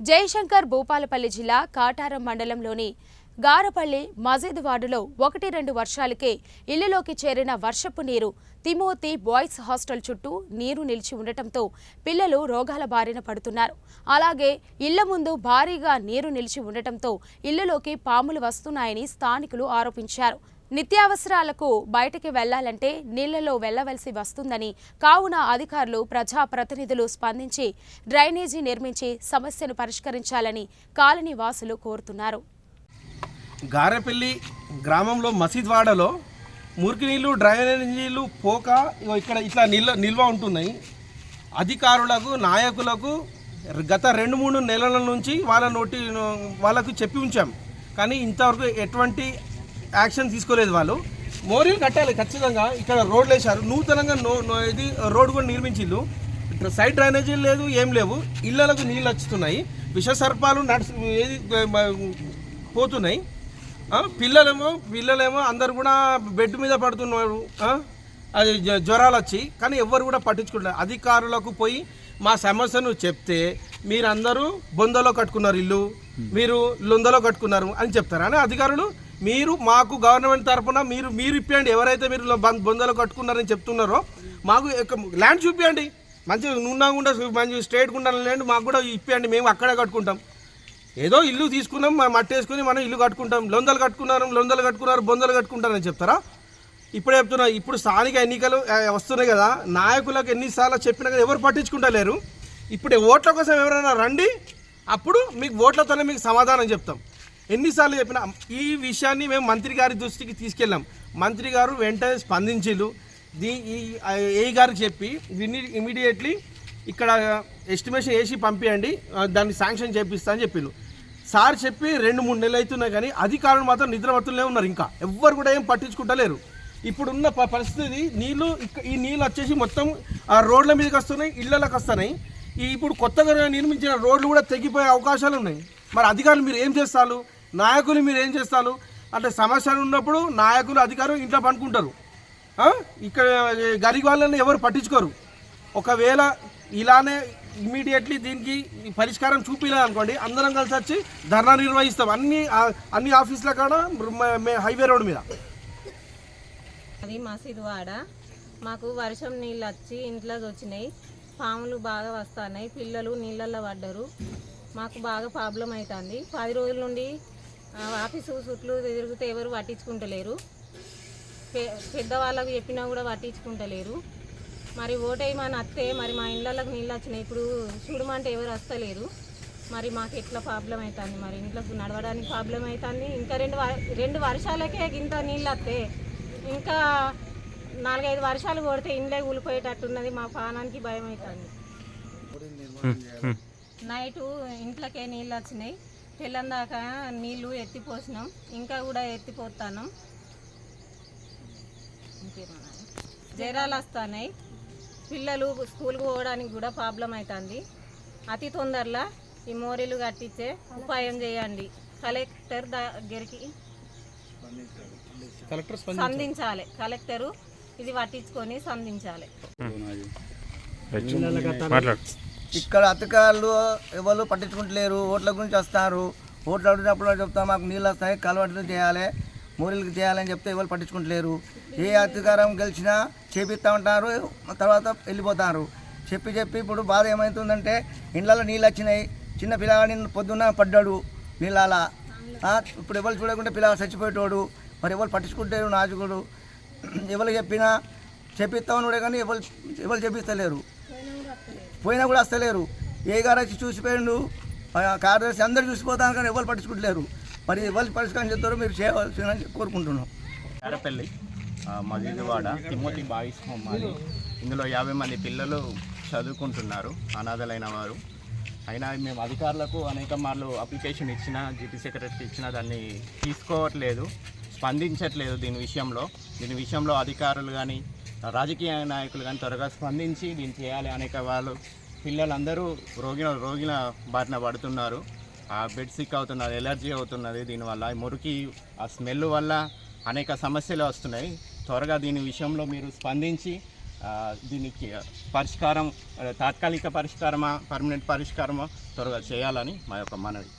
జయశంకర్ భూపాలపల్లి జిల్లా కాటారం మండలంలోని గారపల్లి మజీద్ వార్డులో ఒకటి రెండు వర్షాలకే ఇళ్ళలోకి చేరిన వర్షపు నీరు తిమోతి బాయ్స్ హాస్టల్ చుట్టూ నీరు నిలిచి ఉండటంతో పిల్లలు రోగాల బారిన పడుతున్నారు. అలాగే ఇళ్ళ ముందు భారీగా నీరు నిలిచి ఉండటంతో ఇళ్ళలోకి పాములు వస్తున్నాయని స్థానికులు ఆరోపించారు. నిత్యావసరాలకు బయటికి వెళ్ళాలంటే నీళ్ళలో వెళ్ళవలసి వస్తుందని కావున అధికారులు ప్రజాప్రతినిధులు స్పందించి డ్రైనేజీ నిర్మించి సమస్యను పరిష్కరించాలని కాలనీ వాసులు కోరుతున్నారు. గారెపల్లి గ్రామంలో మసీద్ వాడలో మురికి నీళ్ళు డ్రైనేజ్ నీళ్ళు పోక ఇక్కడ ఇట్లా నిల్వ నిల్వ ఉంటున్నాయి. అధికారులకు నాయకులకు గత రెండు మూడు నెలల నుంచి వాళ్ళ నోటి వాళ్ళకు చెప్పి ఉంచాం. కానీ ఇంతవరకు ఎటువంటి యాక్షన్ తీసుకోలేదు వాళ్ళు. మోరీలు కట్టాలి ఖచ్చితంగా. ఇక్కడ రోడ్లు వేశారు. నూతనంగా నో ఇది రోడ్డు కూడా నిర్మించిల్లు సైడ్ డ్రైనేజీలు లేదు ఏం లేవు. ఇళ్ళలకు నీళ్ళు వచ్చుతున్నాయి. విష సర్పాలు నడుచు ఏది పోతున్నాయి. పిల్లలేమో పిల్లలేమో అందరు కూడా బెడ్ మీద పడుతున్నారు. అది జ్వ- జ్వరాలు వచ్చి కానీ ఎవ్వరు కూడా పట్టించుకోవట్లేదు అధికారులకు పోయి మా సమస్యను చెప్తే మీరందరూ బొందలో కట్టుకున్నారు ఇల్లు మీరు లొందలో కట్టుకున్నారు అని చెప్తారు? అని అధికారులు మీరు మాకు గవర్నమెంట్ తరఫున మీరు మీరు ఇప్పండి ఎవరైతే మీరు బొందలో కట్టుకున్నారని చెప్తున్నారో మాకు ఒక ల్యాండ్ మంచిగా మంచి నున్నగుండా మంచి స్ట్రేట్ గుండా ల్యాండ్ మాకు కూడా ఇప్పండి మేము అక్కడే కట్టుకుంటాం. ఏదో ఇల్లు తీసుకున్నాం మట్టేసుకుని మనం ఇల్లు కట్టుకుంటాం. లొందలు కట్టుకున్నారు లొందలు కట్టుకున్నారు బొందలు కట్టుకుంటారని చెప్తారా? ఇప్పుడే చెప్తున్నా ఇప్పుడు స్థానిక ఎన్నికలు వస్తున్నాయి కదా నాయకులకు ఎన్నిసార్లు చెప్పినా కదా ఎవరు పట్టించుకుంటలేరు. ఇప్పుడు ఓట్ల కోసం ఎవరైనా రండి అప్పుడు మీకు ఓట్లతోనే మీకు సమాధానం చెప్తాం. ఎన్నిసార్లు చెప్పినా ఈ విషయాన్ని మేము మంత్రి గారి దృష్టికి తీసుకెళ్ళాం. మంత్రి గారు వెంటనే స్పందించిలు దీ ఈ ఏ గారికి చెప్పి దీన్ని ఇమీడియట్లీ ఇక్కడ ఎస్టిమేషన్ వేసి పంపించండి దాన్ని శాంక్షన్ చేపిస్తా అని చెప్పిండు సార్ చెప్పి రెండు మూడు నెలలు అవుతున్నాయి కానీ అధికారులు మాత్రం నిద్రపడుతూనే ఉన్నారు ఇంకా. ఎవ్వరు కూడా ఏం పట్టించుకుంటలేరు. ఇప్పుడున్న ప- పరిస్థితి నీళ్ళు ఈ నీళ్ళు వచ్చేసి మొత్తం ఆ రోడ్ల మీదకి వస్తున్నాయి ఇళ్ళలోకి వస్తున్నాయి. ఈ ఇప్పుడు కొత్తగా నిర్మించిన రోడ్లు కూడా తెగిపోయే అవకాశాలు ఉన్నాయి. మరి అధికారులు మీరు ఏం చేస్తారు? నాయకులు మీరు ఏం చేస్తారు? అంటే సమస్యలు ఉన్నప్పుడు నాయకులు అధికారులు ఇంట్లో పనుకుంటారు ఇక్కడ గరీబ్ వాళ్ళని ఎవరు పట్టించుకోరు. ఒకవేళ ఇలానే ఇమీడియట్లీ దీనికి పరిష్కారం చూపించలేదు అందరం కలిసి వచ్చి ధర్నా నిర్వహిస్తాం. అన్ని అన్ని ఆఫీసుల కాడ హైవే రోడ్ మీద. అది మసీదు వాడ మాకు వర్షం నీళ్ళు వచ్చి ఇంట్లోకి వచ్చినాయి. పాములు బాగా వస్తున్నాయి. పిల్లలు నీళ్ళల్లో పడ్డరు. మాకు బాగా ప్రాబ్లం అవుతుంది. పది రోజుల నుండి ఆఫీసు చుట్లు తిరిగితే ఎవరు పట్టించుకుంటలేరు. పెద్దవాళ్ళకు చెప్పినా కూడా పట్టించుకుంటలేరు. మరి ఓటేయమని వస్తే మరి మా ఇళ్ళకి నీళ్ళు వచ్చినాయి. ఇప్పుడు చూడమంటే ఎవరు వస్తలేరు మరి మాకు ఎట్లా ప్రాబ్లం అవుతుంది మరి ఇంట్లోకి నడవడానికి ప్రాబ్లం అవుతుంది ఇంకా రెండు రెండు వర్షాలకే ఇంత నీళ్ళు వస్తే ఇంకా నాలుగైదు వర్షాలు కొడితే ఇండ్లే కూలిపోయేటట్టున్నది మా ప్రాణానికి భయం అవుతుంది నైటు ఇంట్లోకే నీళ్ళు వచ్చినాయి. తెల్లం దాకా నీళ్ళు ఎత్తిపోసినాం. ఇంకా కూడా ఎత్తిపోతాను ఇంకేమనాలి? జ్వరాలు వస్తున్నాయి. పిల్లలు స్కూల్కి పోవడానికి కూడా ప్రాబ్లం అవుతుంది అతి తొందరలో ఈ మోరీలు కట్టించే ఉపాయం చేయండి. కలెక్టర్ దగ్గరికి కలెక్టర్ సంధించాలి కలెక్టరు ఇది పట్టించుకొని సంధించాలి మాట్లాడు. ఇక్కడ అధికారులు ఎవరు పట్టించుకుంటలేరు ఓట్ల గురించి వస్తారు. ఓట్లు అడిగినప్పుడు చెప్తా మాకు నీళ్ళు వస్తాయి కలవట్లు చేయాలి. మూరీలకు చేయాలని చెప్తే ఎవరు పట్టించుకుంటలేరు. ఏ అధికారం గెలిచినా చేపిస్తా ఉంటారు తర్వాత వెళ్ళిపోతారు. చెప్పి చెప్పి ఇప్పుడు బాధ ఏమవుతుందంటే ఇండ్లలో నీళ్ళు వచ్చినాయి చిన్న పిల్లగాడిని పొద్దున్న పడ్డాడు నీళ్ళ ఇప్పుడు ఎవరు చూడకుండా పిల్లలు చచ్చిపోయేటోడు. మరి ఎవరు పట్టించుకుంటారు నాజుకుడు. ఎవరు చెప్పినా చెప్పిస్తామనుడే కానీ ఎవరు ఎవరు చెప్పిస్తలేరు. పోయినా కూడా వస్తలేరు. ఏ గారు వచ్చి చూసిపోయిండు కార్యదర్శి అందరు చూసిపోతాను కానీ ఎవరు పట్టించుకుంటలేరు. మరి ఎవరు పరిష్కారం చేస్తారో మీరు చేయవలసిందని కోరుకుంటున్నాం. కారపల్లి మజీదువాడ తిమ్మతి బాయిస్ హోమ్ అని ఇందులో యాభై మంది పిల్లలు చదువుకుంటున్నారు అనాథలైన వారు. అయినా మేము అధికారులకు అనేక మార్లు అప్లికేషన్ ఇచ్చిన జీపీ సెక్రటరీ ఇచ్చిన దాన్ని తీసుకోవట్లేదు స్పందించట్లేదు దీని విషయంలో. దీని విషయంలో అధికారులు కానీ రాజకీయ నాయకులు కానీ త్వరగా స్పందించి దీన్ని చేయాలి అనేక వాళ్ళు. పిల్లలందరూ రోగిన రోగిన బారిన పడుతున్నారు. ఆ బెడ్ సిక్ అవుతున్నది ఎలర్జీ అవుతున్నది దీనివల్ల మురికి ఆ స్మెల్ వల్ల అనేక సమస్యలు వస్తున్నాయి. త్వరగా దీని విషయంలో మీరు స్పందించి దీనికి పరిష్కారం తాత్కాలిక పరిష్కారమా పర్మనెంట్ పరిష్కారమా త్వరగా చేయాలని మా యొక్క మనవి.